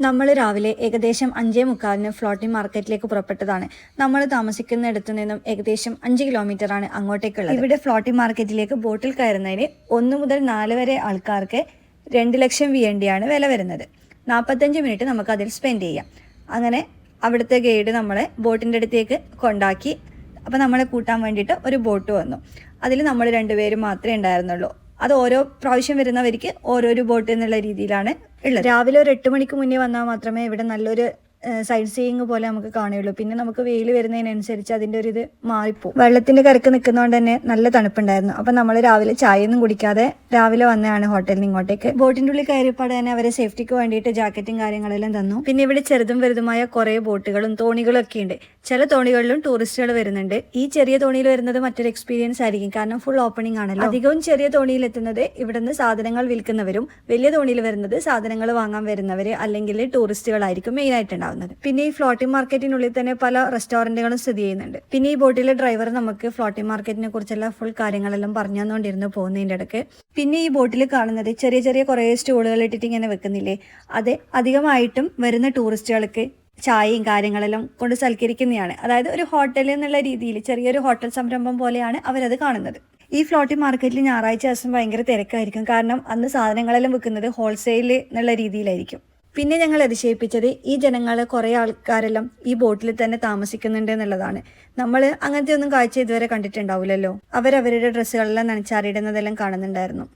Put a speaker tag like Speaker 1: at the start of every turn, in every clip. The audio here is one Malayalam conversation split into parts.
Speaker 1: നമ്മൾ രാവിലെ ഏകദേശം അഞ്ചേ മുക്കാലിന് ഫ്ലോട്ടിംഗ് മാർക്കറ്റിലേക്ക് പുറപ്പെട്ടതാണ്. നമ്മൾ താമസിക്കുന്നിടത്തു നിന്നും ഏകദേശം അഞ്ച് കിലോമീറ്റർ ആണ് അങ്ങോട്ടേക്കുള്ളത്. ഇവിടെ ഫ്ലോട്ടിംഗ് മാർക്കറ്റിലേക്ക് ബോട്ടിൽ കയറുന്നതിന് ഒന്ന് മുതൽ നാല് വരെ ആൾക്കാർക്ക് രണ്ട് ലക്ഷം ആണ് വില വരുന്നത്. നാൽപ്പത്തഞ്ച് മിനിറ്റ് നമുക്ക് അതിൽ സ്പെൻഡ് ചെയ്യാം. അങ്ങനെ അവിടുത്തെ ഗൈഡ് നമ്മളെ ബോട്ടിന്റെ അടുത്തേക്ക് കൊണ്ടാക്കി അപ്പോൾ നമ്മളെ കൂട്ടാൻ വേണ്ടിയിട്ട് ഒരു ബോട്ട് വന്നു. അതിൽ നമ്മൾ രണ്ടുപേരും മാത്രമേ ഉണ്ടായിരുന്നുള്ളൂ. അത് ഓരോ പ്രാവശ്യം വരുന്നവർക്ക് ഓരോരോ ബോട്ട് എന്നുള്ള രീതിയിലാണ് ഉള്ളത് രാവിലെ ഒരു എട്ട് മണിക്ക് മുന്നേ വന്നാൽ മാത്രമേ ഇവിടെ നല്ലൊരു സൈഡ് സീയിങ് പോലെ നമുക്ക് കാണുകയുള്ളൂ. പിന്നെ നമുക്ക് വെയിൽ വരുന്നതിനനുസരിച്ച് അതിന്റെ ഒരു ഇത് മാറിപ്പോകും വെള്ളത്തിന്റെ കരക്ക് നിൽക്കുന്നതുകൊണ്ട് തന്നെ നല്ല തണുപ്പുണ്ടായിരുന്നു. അപ്പം നമ്മൾ രാവിലെ ചായയൊന്നും കുടിക്കാതെ രാവിലെ വന്നതാണ് ഹോട്ടലിൽ നിന്ന് ഇങ്ങോട്ടേക്ക്. ബോട്ടിന്റെ ഉള്ളിൽ കയറിയപ്പാടെ തന്നെ അവരെ സേഫ്റ്റിക്ക് വേണ്ടിയിട്ട് ജാക്കറ്റും കാര്യങ്ങളെല്ലാം തന്നു. പിന്നെ ഇവിടെ ചെറുതും വലുതുമായ കുറേ ബോട്ടുകളും തോണികളും ഒക്കെ ഉണ്ട്. ചില തോണികളിലും ടൂറിസ്റ്റുകൾ വരുന്നുണ്ട്. ഈ ചെറിയ തോണിയിൽ വരുന്നത് മറ്റൊരു എക്സ്പീരിയൻസ് ആയിരിക്കും. കാരണം ഫുൾ ഓപ്പണിംഗ് ആണല്ലോ. അധികവും ചെറിയ തോണിയിൽ എത്തുന്നത് ഇവിടുന്ന് സാധനങ്ങൾ വിൽക്കുന്നവരും വലിയ തോണിയിൽ വരുന്നത് സാധനങ്ങൾ വാങ്ങാൻ വരുന്നവർ അല്ലെങ്കിൽ ടൂറിസ്റ്റുകളായിരിക്കും മെയിൻ ആയിട്ടുണ്ടാവുന്നത് പിന്നെ ഈ ഫ്ലോട്ടിംഗ് മാർക്കറ്റിനുള്ളിൽ തന്നെ പല റെസ്റ്റോറന്റുകളും സ്ഥിതി ചെയ്യുന്നുണ്ട്. പിന്നെ ഈ ബോട്ടിലെ ഡ്രൈവർ നമുക്ക് ഫ്ലോട്ടിംഗ് മാർക്കറ്റിനെ കുറിച്ചുള്ള ഫുൾ കാര്യങ്ങളെല്ലാം പറഞ്ഞു തന്നുകൊണ്ടിരുന്നു പോകുന്നതിന്റെ പിന്നെ ഈ ബോട്ടിൽ കാണുന്നത് ചെറിയ ചെറിയ കുറേ സ്റ്റൂളുകൾ ഇട്ടിട്ട് ഇങ്ങനെ വെക്കുന്നില്ലേ? അതെ അധികമായിട്ടും വരുന്ന ടൂറിസ്റ്റുകൾക്ക് ചായയും കാര്യങ്ങളെല്ലാം കൊണ്ട് സൽക്കരിക്കുന്നതാണ്. അതായത് ഒരു ഹോട്ടൽ എന്നുള്ള രീതിയിൽ ചെറിയൊരു ഹോട്ടൽ സംരംഭം പോലെയാണ് അവരത് കാണുന്നത്. ഈ ഫ്ലോട്ടിംഗ് മാർക്കറ്റിൽ ഞായറാഴ്ച ദിവസം ഭയങ്കര തിരക്കായിരിക്കും. കാരണം അന്ന് സാധനങ്ങളെല്ലാം വെക്കുന്നത് ഹോൾസെയിൽ എന്നുള്ള രീതിയിലായിരിക്കും. പിന്നെ ഞങ്ങൾ അതിശയിപ്പിച്ചത് ഈ ജനങ്ങൾ കുറേ ആൾക്കാരെല്ലാം ഈ ബോട്ടിൽ തന്നെ താമസിക്കുന്നുണ്ട് എന്നുള്ളതാണ്. നമ്മൾ അങ്ങനത്തെ ഒന്നും കാഴ്ച ഇതുവരെ കണ്ടിട്ടുണ്ടാവില്ലല്ലോ. അവരവരുടെ ഡ്രസ്സുകളെല്ലാം നനച്ചാറിയിടുന്നതെല്ലാം കാണുന്നുണ്ടായിരുന്നു.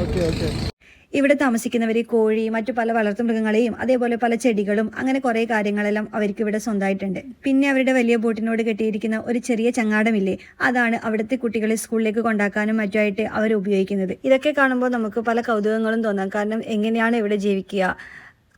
Speaker 2: Okay. okay.
Speaker 1: ഇവിടെ താമസിക്കുന്നവർ കോഴി മറ്റു പല വളർത്തുമൃഗങ്ങളെയും അതേപോലെ പല ചെടികളും അങ്ങനെ കുറേ കാര്യങ്ങളെല്ലാം അവർക്ക് ഇവിടെ സ്വന്തമായിട്ടുണ്ട്. പിന്നെ അവരുടെ വലിയ ബോട്ടിനോട് കെട്ടിയിരിക്കുന്ന ഒരു ചെറിയ ചങ്ങാടമില്ലേ അതാണ് അവിടുത്തെ കുട്ടികളെ സ്കൂളിലേക്ക് കൊണ്ടാക്കാനും മറ്റുമായിട്ട് അവർ ഉപയോഗിക്കുന്നത്. ഇതൊക്കെ കാണുമ്പോൾ നമുക്ക് പല കൗതുകങ്ങളും തോന്നാം. കാരണം എങ്ങനെയാണ് ഇവിടെ ജീവിക്കുക?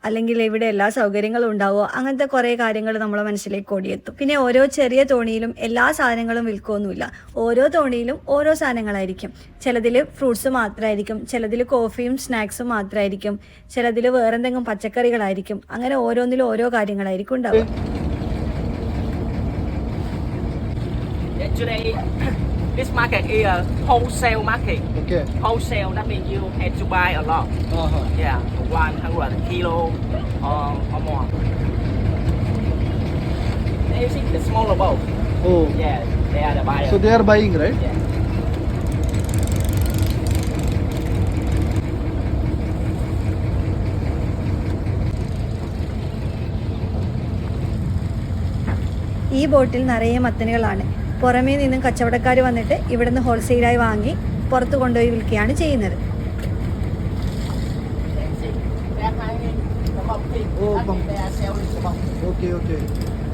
Speaker 1: അല്ലെങ്കിൽ ഇവിടെ എല്ലാ സൗകര്യങ്ങളും ഉണ്ടാവോ അങ്ങനത്തെ കുറേ കാര്യങ്ങൾ നമ്മളെ മനസ്സിലേക്ക് ഓടിയെത്തും. പിന്നെ ഓരോ ചെറിയ തോണിയിലും എല്ലാ സാധനങ്ങളും വിൽക്കുമൊന്നുമില്ല ഓരോ തോണിയിലും ഓരോ സാധനങ്ങളായിരിക്കും. ചിലതിൽ ഫ്രൂട്ട്സ് മാത്രമായിരിക്കും ചിലതിൽ കോഫിയും സ്നാക്സും മാത്രമായിരിക്കും ചിലതിൽ വേറെന്തെങ്കിലും പച്ചക്കറികളായിരിക്കും. അങ്ങനെ ഓരോന്നിലും ഓരോ കാര്യങ്ങളായിരിക്കും ഉണ്ടാവുക.
Speaker 3: This market is a wholesale market.
Speaker 2: Okay.
Speaker 3: Wholesale, that means you have to buy a lot.
Speaker 2: Uh-huh.
Speaker 3: Yeah, 100 kilo or, or more. And you see the smaller boat.
Speaker 2: Oh.
Speaker 3: Yeah, they are the buyer.
Speaker 2: So they are buying, right?
Speaker 3: yeah.
Speaker 1: ഈ ബോട്ടിൽ നിറയെ മത്തനുകളാണ് പുറമേ നിന്നും കച്ചവടക്കാർ വന്നിട്ട് ഇവിടുന്ന് ഹോൾസെയിലായി വാങ്ങി പുറത്ത് കൊണ്ടുപോയി വിൽക്കുകയാണ് ചെയ്യുന്നത്.
Speaker 3: Okay see,